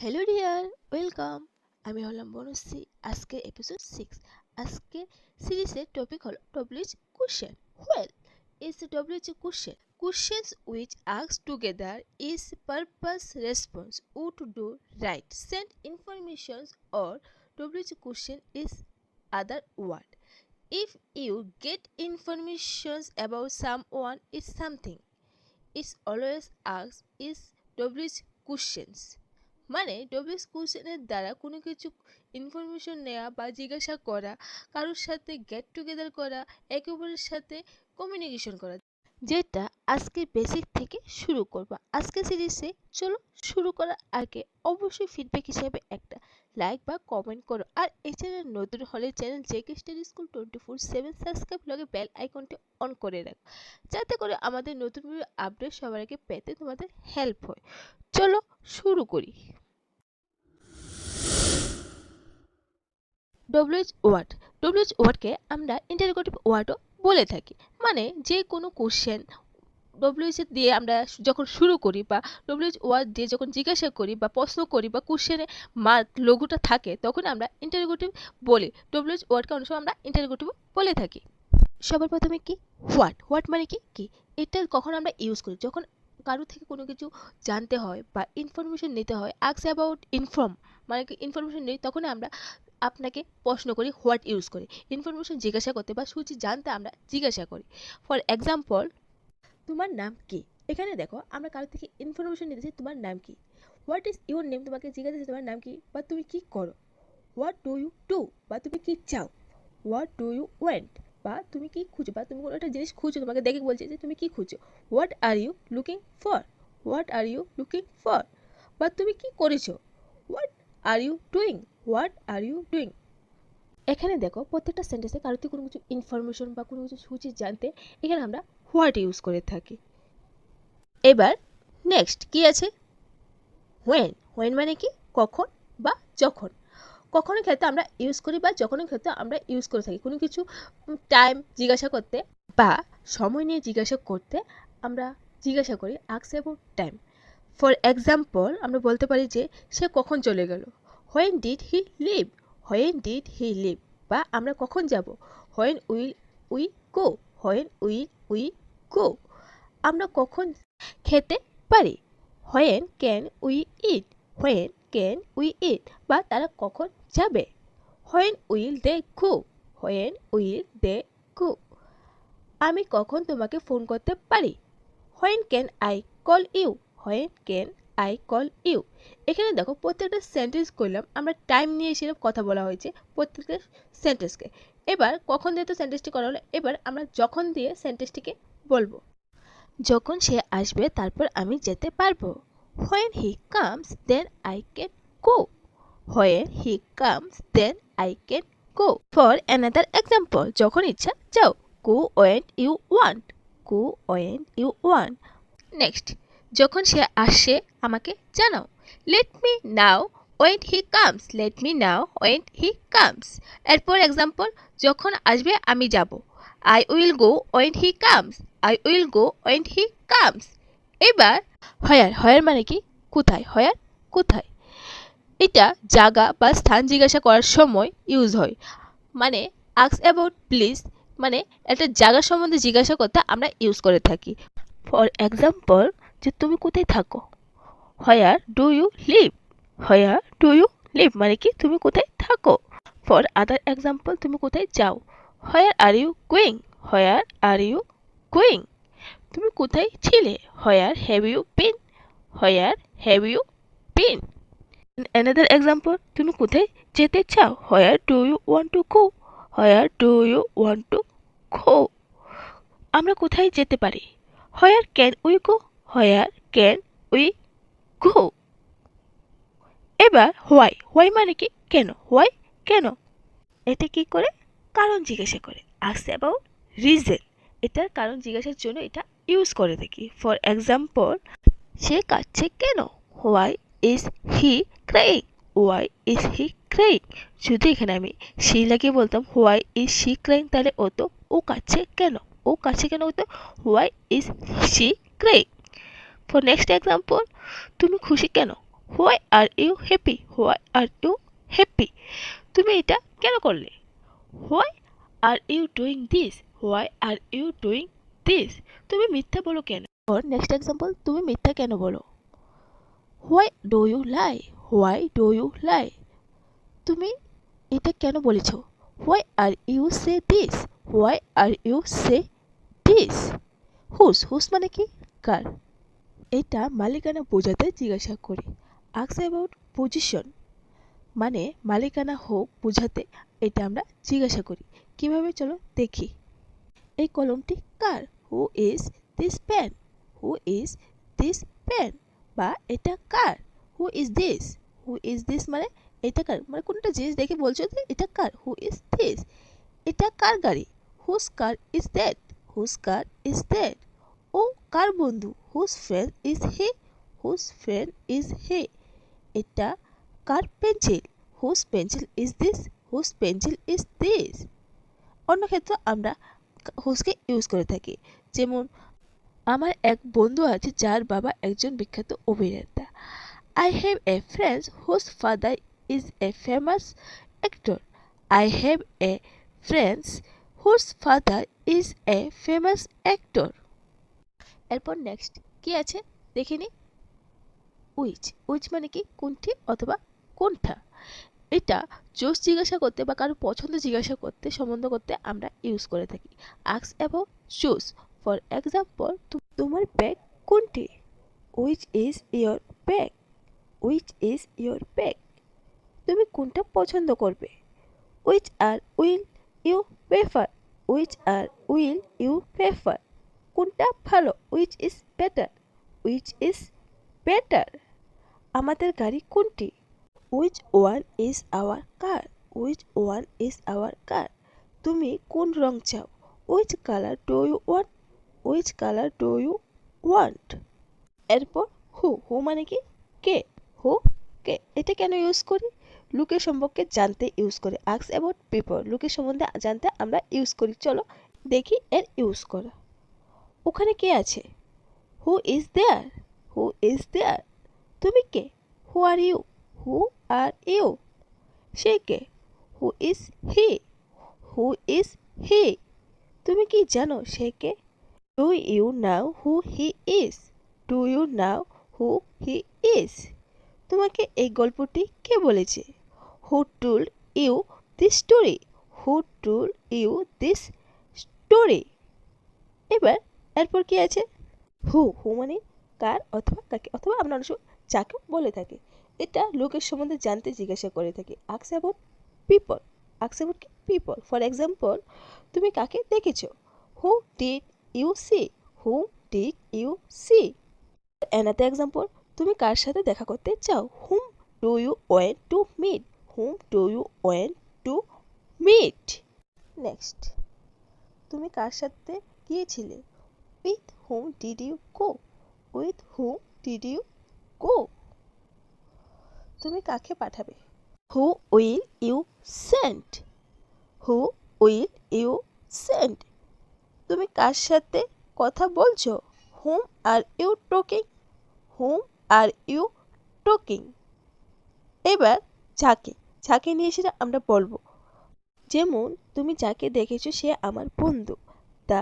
Hello dear welcome আমি হলাম বনশ্রী। আজকে এপিসোড সিক্স আজকে সিরিজের টপিক হলো W H question well is W H question questions which asks together is purpose response would do right send informations or W H question is word if you get get informations some one is something it's always asked is wh questions মানে W S কোশ্চেনের দ্বারা কোনো কিছু information নেওয়া বা জিজ্ঞাসা করা, কারোর সাথে গেট টুগেদার করা, একে অপরের সাথে কমিউনিকেশন করা, যেটা আজকে বেসিক থেকে শুরু করব। আজকে সিরিজে চলো শুরু করার আগে অবশ্যই ফিডব্যাক হিসেবে একটা লাইক বা কমেন্ট করো। আর এই চ্যানেল নতুন হলে channel JK study school twenty four seven subscribe লগে বেল আইকনটি অন করে রাখো। যাতে করে আমাদের নতুন ভিডিও আপডেট সবার আগে পেতে তোমাদের হেল্প হয়। চলো শুরু করি। ডব্লিউএইচ ওয়ার্ড ডব্লিউএইচ ওয়ার্ডকে আমরা ইন্টারোগেটিভ ওয়ার্ডও বলে থাকি। মানে যে কোনো কোশ্চেন ডব্লিউএইচ দিয়ে আমরা যখন শুরু করি বা ডব্লিউএইচ ওয়ার্ড দিয়ে যখন জিজ্ঞাসা করি বা প্রশ্ন করি বা কোশ্চেনে মার্ক লঘুটা থাকে, তখন আমরা ইন্টারোগেটিভ বলি। ডব্লিউএইচ ওয়ার্ডকে অনেক সময় আমরা ইন্টারোগেটিভ বলে থাকি। সবার প্রথমে কি? হোয়াট হোয়াট মানে কি? কি? এটা কখন আমরা ইউজ করি? যখন কারও থেকে কোনো কিছু জানতে হয় বা ইনফরমেশন নিতে হয় আক্স অ্যাবাউট ইনফর্ম মানে কি ইনফরমেশন নেই তখন আমরা আপনাকে প্রশ্ন করি হোয়াট ইউজ করি? ইনফরমেশন জিজ্ঞাসা করতে বা সূচি জানতে আমরা জিজ্ঞাসা করি। ফর এক্সাম্পল তোমার নাম কি? এখানে দেখো, আমরা কারও থেকে ইনফরমেশন নিতেছি তোমার নাম কি? হোয়াট ইজ ইউর নেম তোমাকে জিজ্ঞাসা তোমার নাম কি? বা তুমি কি করো? হোয়াট ডু ইউ ডু বা তুমি কি চাও? হোয়াট ডু ইউ ওয়েন্ট বা তুমি কি খুঁজো? বা তুমি কোনো একটা জিনিস খুঁজো তোমাকে দেখে বলছে যে তুমি কি খুঁজো what are you looking for what are you looking for বা তুমি কি করেছ? What are you doing what are you doing? এখানে দেখো, প্রত্যেকটা সেন্টেন্সে থেকে কোনো কিছু ইনফরমেশন বা কোনো কিছু সূচি জানতে এখানে আমরা হোয়াট ইউজ করে থাকি। এবার নেক্সট কি আছে? হোয়েন হোয়েন মানে কি? কখন বা যখন। কখনো ক্ষেত্রে আমরা ইউজ করি বা যখনও ক্ষেত্রে আমরা ইউজ করে থাকি। কোনো কিছু টাইম জিজ্ঞাসা করতে বা সময় নিয়ে জিজ্ঞাসা করতে আমরা জিজ্ঞাসা করি asks about time for example আমরা বলতে পারি যে, সে কখন চলে গেল। When did he leave when did he leave বা আমরা কখন যাব? When will we go when will we go আমরা কখন খেতে পারি? When can we eat when can we eat বা তারা কখন যাবে? When will they go when will they go আমি কখন তোমাকে ফোন করতে পারি? When can I call you when can I call you. এখানে দেখো প্রত্যেকটা সেন্টেন্স করলাম, আমরা টাইম নিয়ে সেরকম কথা বলা হয়েছে প্রত্যেকটা সেন্টেন্সকে এবার কখন দিয়ে তো সেন্টেন্সটি করা হলো, এবার আমরা যখন দিয়ে সেন্টেন্সটিকে বলব। যখন সে আসবে, তারপর আমি যেতে পারব। When he comes then I can go when he comes then I can go for another example যখন ইচ্ছা যাও। Go when you want go when you want next যখন সে আসে, আমাকে জানাও। Let me know when he comes let me know when he comes এরপর example যখন আসবে, আমি যাব। I will go when he comes I will go when he comes এবার, হয়ার হয়ার মানে কি? কোথায়? হয়ার, কোথায়? এটা জায়গা বা স্থান জিজ্ঞাসা করার সময় ইউজ হয়। মানে আক্স অ্যাবাউট প্লিজ মানে একটা জায়গা সম্বন্ধে জিজ্ঞাসা করতে আমরা ইউজ করে থাকি। ফর এক্সাম্পল যে তুমি কোথায় থাকো? Where do you live where do you live মানে কি তুমি কোথায় থাকো? ফর আদার এক্সাম্পল তুমি কোথায় যাও? Where are you going where are you going তুমি কোথায় ছিলে? Where have you been where have you been another example তুমি কোথায় যেতে চাও? Where do you want to go where do you want to go আমরা কোথায় যেতে পারি? Where can we go where can we go? এবার হোয়াই হোয়াই মানে কি? কেন? হোয়াই কেন? এটা কি করে? কারণ জিজ্ঞাসা করে। আস অ্যাবাউট রিজন এটার কারণ জিজ্ঞাসার জন্য এটা ইউজ করে থাকি ফর এক্সাম্পল সে কাঁদছে কেন? Why is he crying why is he crying যদি এখানে আমি সেই লাগিয়ে বলতাম হোয়াই ইজ শি ক্রাইং তাহলে ও তো ও কাঁদছে কেন? ও কাছে কেন হতো why is she crying for next example তুমি খুশি কেন? Why are you happy why are you happy তুমি এটা কেন করলে? Why are you doing this why are you doing this তুমি মিথ্যা বলো কেন? ওর নেক্সট এক্সাম্পল তুমি মিথ্যা কেন বলো? Why do you lie why do you lie তুমি এটা কেন বলেছ? Why are you say this why are you say this whose whose মানে কি? কার? এটা মালিকানা বোঝাতে জিজ্ঞাসা করি। আক্স অ্যাবাউট পজিশন মানে মালিকানা হোক, বোঝাতে এটা আমরা জিজ্ঞাসা করি। কীভাবে চলো দেখি। এই কলমটি কার? Who is this pen who is this pen বা এটা কার? Who is this who is this মানে এটা কার? মানে কোনটা জিনিস দেখে বলছো যে এটা কার? হু ইজ দিস এটা কার গাড়ি? হুস কার ইজ দ্যাট হুস কার ইজ দ্যাট ও কার বন্ধু? হুস ফ্রেন্ড ইজ হে হুস ফ্রেন্ড ইজ হে এটা কার pencil? Whose pencil is this whose pencil is this অন্য ক্ষেত্রে আমরা হুসকে ইউজ করে থাকি। যেমন, আমার এক বন্ধু আছে যার বাবা একজন বিখ্যাত অভিনেতা। I have a friend whose father is a famous actor I have a friends whose father is a famous actor এরপর নেক্সট কি আছে? দেখিনি উইচ উইচ মানে কি? কোনটি অথবা কোনটা এটা জোশ জিজ্ঞাসা করতে বা কারও পছন্দ জিজ্ঞাসা করতে, সম্বন্ধ করতে আমরা ইউজ করে থাকি। আক্স অ্যাবাউট চুজ ফর এক্সাম্পল তোমার ব্যাগ কোনটি? Which is your bag which is your bag তুমি কোনটা পছন্দ করবে? Which are will you prefer which are will you prefer কোনটা ভালো? Which is better which is better আমাদের গাড়ি কোনটি? Which one is our car which one is our car তুমি কোন রং চাও? Which colour do you want which colour do you want এরপর হু হু মানে কি? কে? হু কে? এটা কেন ইউজ করি? লোকের সম্পর্কে জানতে ইউজ করি। আক্স অ্যাবাউট পিপল লোকের সম্বন্ধে জানতে আমরা ইউজ করি। চলো দেখি এর ইউজ করা। ওখানে কে আছে? হু is there who is there তুমি কে? Who are you who are you say K? Who is he who is he তুমি কি জানো সে কে? Do you know who he is do you know who he is তোমাকে এই গল্পটি কে বলেছে? Who told you this story who told you this story এবার এরপর কি আছে? হু হু মানে কার অথবা কাকে? অথবা আমরা অনেক যাকে বলে থাকি। এটা লোকের সম্বন্ধে জানতে জিজ্ঞাসা করে থাকি। আক্স অ্যাবাউট পিপল আক্স অ্যাবাউট কি? পিপল ফর এক্সাম্পল তুমি কাকে দেখেছ? Who did you see who did you C another example তুমি কার সাথে দেখা করতে চাও? Whom do you want to meet whom do you want to meet next তুমি কার সাথে গিয়েছিলে? With whom did you go with whom did you go তুমি কাকে পাঠাবে? হু will you send who will you send তুমি কার সাথে কথা বলছো? Whom are you talking whom are you talking এবার যাকে যাকে নিয়ে সেটা আমরা বলব। যেমন, তুমি যাকে দেখেছ সে আমার বন্ধু। The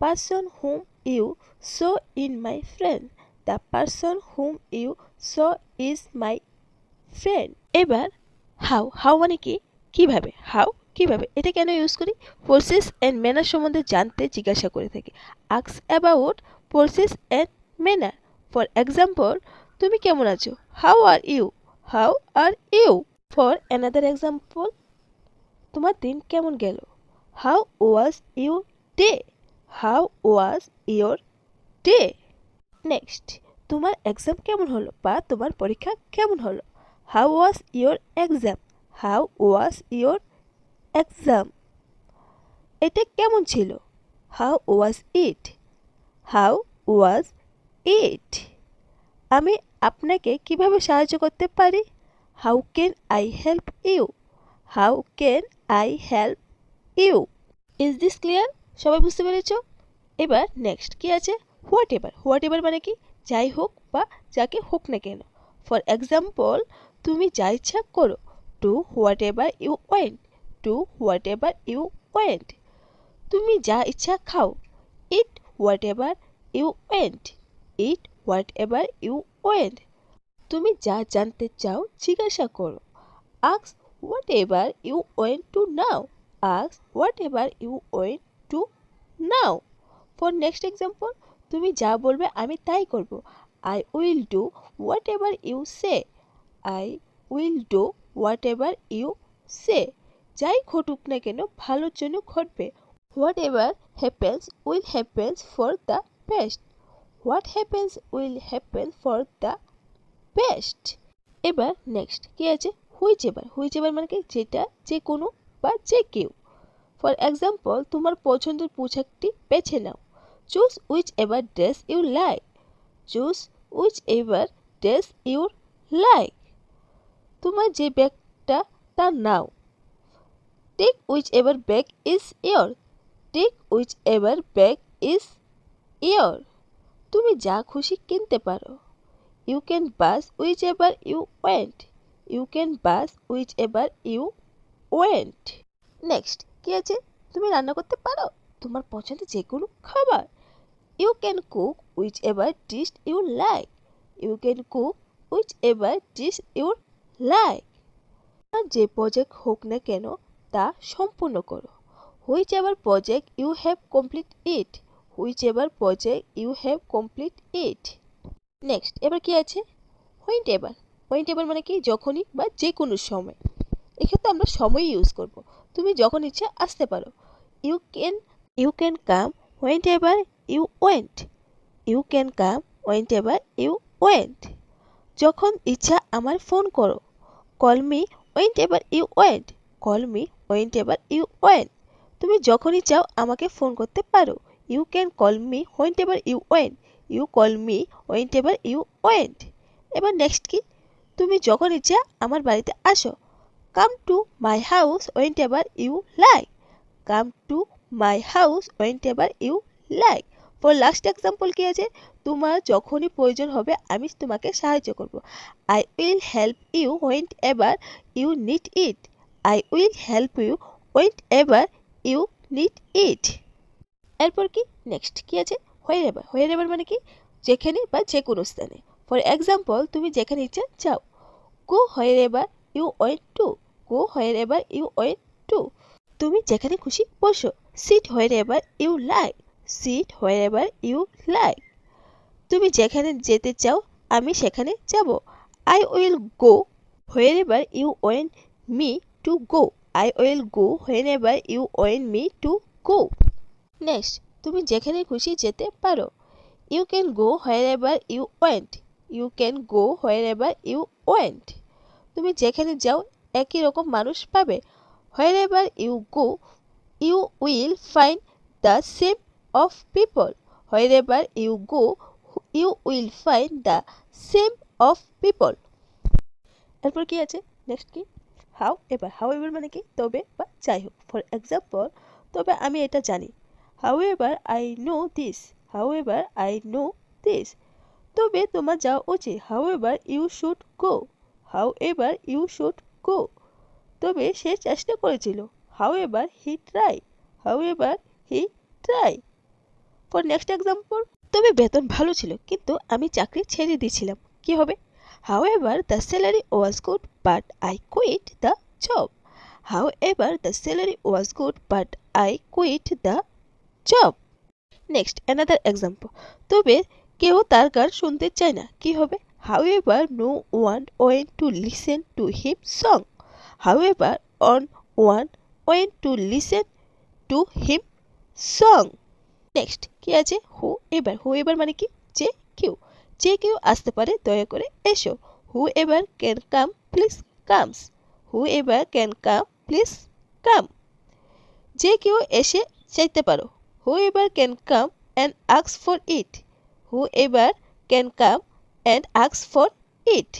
person whom you saw in my friend the person whom you saw is my friend এবার হাউ হাউ মানে কি? কীভাবে? হাউ কীভাবে? এটা কেন ইউজ করি? প্রসেস অ্যান্ড ম্যানার সম্বন্ধে জানতে জিজ্ঞাসা করে থাকি। আক্স about process and manner for example তুমি কেমন আছো? How are you how are you for another example তোমার দিন কেমন গেল? How was your day how was your day next তোমার এক্সাম কেমন হলো বা তোমার পরীক্ষা কেমন হলো? How was your exam how was your exam এটা কেমন ছিল? How was it how was ইট আমি আপনাকে কীভাবে সাহায্য করতে পারি? How can I help you how can I help you is this clear সবাই বুঝতে পেরেছ? এবার নেক্সট কি আছে? হোয়াট এভার হোয়াট এভার মানে কি? যাই হোক বা যাকে হোক না কেন। ফর এক্সাম্পল তুমি যা ইচ্ছা করো। Two what ever you want two what ever you want তুমি যা ইচ্ছা খাও। It what ever you went it what ever you want তুমি যা জানতে চাও, জিজ্ঞাসা করো। আক্স what ever you want two now আক্স what ever you went now. For next example তুমি যা বলবে আমি তাই করব। I will do what ever you say I will do what ever you সে যাই ঘটুক না কেন, ভালোর জন্য ঘটবে। Whatever happens will happens for the best what happens will happen for the best এবার নেক্সট কী আছে? হুইচ এবার হুইচ এবার মানে কি? যেটা যে কোনো বা যে কেউ। ফর এক্সাম্পল তোমার পছন্দের পোশাকটি বেছে নাও। Choose whichever dress you like choose whichever dress your like তোমার যে ব্যাগটা তা নাও। Take whichever bag is your take whichever bag is your তুমি যা খুশি কিনতে পারো। You can buy whichever you want you can buy whichever you want next কি আছে? তুমি রান্না করতে পারো? তোমার পছন্দের যে কোনো খাবার। You can cook whichever dish you like you can cook whichever dish your like যে প্রজেক্ট হোক না কেন, তা সম্পূর্ণ করো। Whichever project you have complete it whichever project you have complete it next এবার কি আছে? হোয়েন্ট এবার হোয়েন্ট এবার মানে কি? যখনই বা যে কোনো সময়। এক্ষেত্রে আমরা সময় ইউজ করব। তুমি যখন ইচ্ছা আসতে পারো। You can you can come whenever you want you can come whenever you want যখন ইচ্ছা আমার ফোন করো। Call me whenever you want call me whenever you want তুমি যখনই চাও আমাকে ফোন করতে পারো। You can call me whenever you want you call me whenever you want এবার নেক্সট কি? তুমি যখন ইচ্ছা আমার বাড়িতে আসো। To my house whenever you like come to my house whenever you like for last example কি আছে? তোমার যখনই প্রয়োজন হবে, আমি তোমাকে সাহায্য করব। I will help you whenever you need it I will help you whenever you need it এরপর কি? নেক্সট কি আছে? হোয়ার এভার হোয়ার এভার মানে কি? যেখানে বা যে কোনো স্থানে। ফর এক্সাম্পল তুমি যেখানে ইচ্ছা যাও। Go wherever you want to go wherever you want to তুমি যেখানে খুশি বসো। Sit wherever you like sit wherever you like তুমি যেখানে যেতে চাও, আমি সেখানে যাব। I will go wherever you want me to go I will go whenever you want me to go next তুমি যেখানে খুশি যেতে পারো। You can go wherever you want you can go wherever you want তুমি যেখানে যাও একই রকম মানুষ পাবে। Wherever you go you will find the same of people wherever you go you will find the same of people এরপর কি আছে? নেক্সট কি? হাউ এবার হাউ এভার মানে কি? তবে বা যাই হোক ফর এক্সাম্পল তবে আমি এটা জানি। However I know this however I know this তবে তোমার যাওয়া উচিত। However you should go however you should go তবে সে চেষ্টা করেছিল। However he try however he try for next example তবে বেতন ভালো ছিল, কিন্তু আমি চাকরি ছেড়ে দিয়েছিলাম। কি হবে? However the salary was good but I quit the job however the salary was good but I quit the job next another example তবে কেউ তার গান শুনতে চায় না। কি হবে? No one want to listen to him song however on one want to listen to him song next কি আছে? হু এবার হু এবার মানে কি? যে, কেউ। যে কেউ আসতে পারে, দয়া করে এসো। হু ever can come please comes who ever can come please come যে কেউ এসে চাইতে পারো। হু ever can come and আক্স for it who ever can come and আক্স for it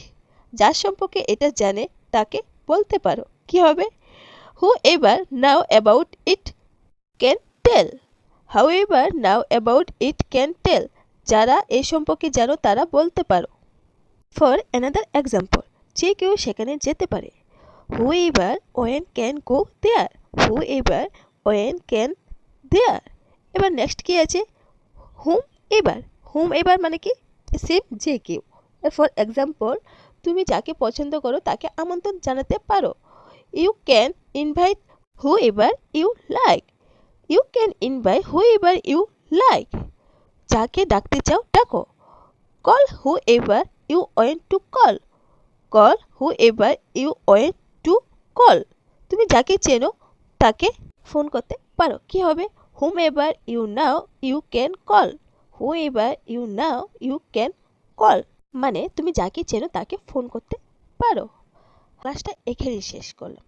যার সম্পর্কে এটা জানে, তাকে বলতে পারো। কি হবে? হু ever now about it can tell how ever now about it can tell যারা এ সম্পর্কে জানো, তারা বলতে পারো। ফর অ্যানাদার এক্সাম্পল যে কেউ সেখানে যেতে পারে। হু এবার ওয়েন ক্যান গো দেয়ার হু এবার ওয়েন ক্যান দেয়ার এবার নেক্সট কি আছে? হুম এবার হুম এবার মানে কি? সেম যে কেউ। ফর এক্সাম্পল তুমি যাকে পছন্দ করো তাকে আমন্ত্রণ জানাতে পারো। You can invite whoever you like you can invite whoever you like যাকে ডাকতে চাও, ডাকো। Call whoever you want to call call whoever you want to call তুমি যাকে চেনো, তাকে ফোন করতে পারো। কি হবে? Whomever you know you can call whoever you know you can call মানে তুমি যাকে চেনো তাকে ফোন করতে পারো। ক্লাসটা এখানেই শেষ করলাম।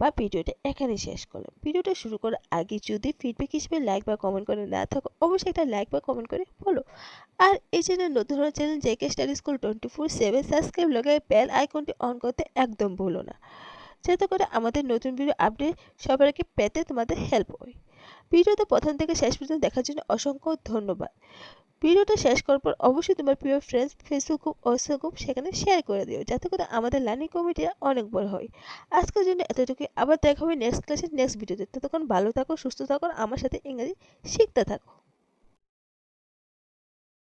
বা ভিডিওটা এখানেই শেষ করলাম। ভিডিওটা শুরু করার আগে যদি ফিডব্যাক হিসেবে লাইক বা কমেন্ট করে না থাকো, অবশ্যই একটা লাইক বা কমেন্ট করে বলো। আর এই চ্যানেল নতুন channel JK study school twenty four seven subscribe লাগায় বেল আইকনটি অন করতে একদম ভুলো না। যাতে করে আমাদের নতুন ভিডিও আপডেট সবার আগে পেতে তোমাদের হেল্প হয়। ভিডিওতে প্রথম থেকে শেষ পর্যন্ত দেখার জন্য অসংখ্য ধন্যবাদ। ভিডিওটা শেষ করার পর অবশ্যই তোমার প্রিয় friends Facebook group WhatsApp group সেখানে শেয়ার করে দিও, যাতে করে আমাদের লার্নিং কমিটিটা অনেক বড় হয়। আজকের জন্য এতটুকু আবার দেখা হবে নেক্সট ক্লাসের নেক্সট ভিডিওতে ততক্ষণ ভালো থাকো, সুস্থ থাকো আমার সাথে ইংরেজি শিখতে থাকো।